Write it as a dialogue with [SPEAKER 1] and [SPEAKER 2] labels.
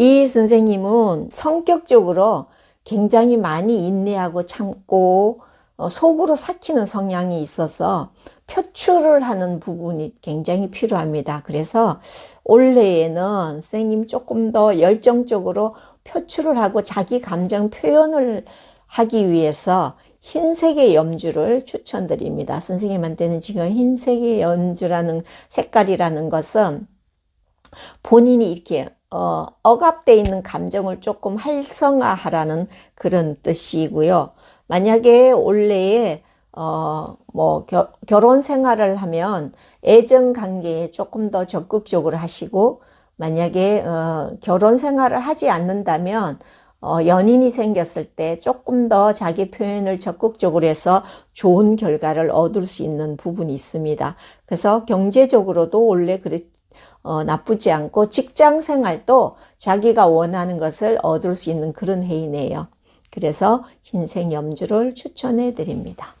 [SPEAKER 1] 이 선생님은 성격적으로 굉장히 많이 인내하고 참고 어, 속으로 삭히는 성향이 있어서 표출을 하는 부분이 굉장히 필요합니다. 그래서 올해에는 선생님 조금 더 열정적으로 표출을 하고 자기 감정 표현을 하기 위해서 흰색의 염주를 추천드립니다. 선생님한테는 지금 흰색의 염주라는 색깔이라는 것은 본인이 이렇게 어, 억압돼 있는 감정을 조금 활성화하라는 그런 뜻이고요. 만약에 올해에 어, 뭐 겨, 결혼 생활을 하면 애정 관계에 조금 더 적극적으로 하시고 만약에 어, 결혼 생활을 하지 않는다면 어, 연인이 생겼을 때 조금 더 자기 표현을 적극적으로 해서 좋은 결과를 얻을 수 있는 부분이 있습니다. 그래서 경제적으로도 원래 그랬, 어, 나쁘지 않고 직장 생활도 자기가 원하는 것을 얻을 수 있는 그런 해이네요. 그래서 흰색 염주를 추천해 드립니다.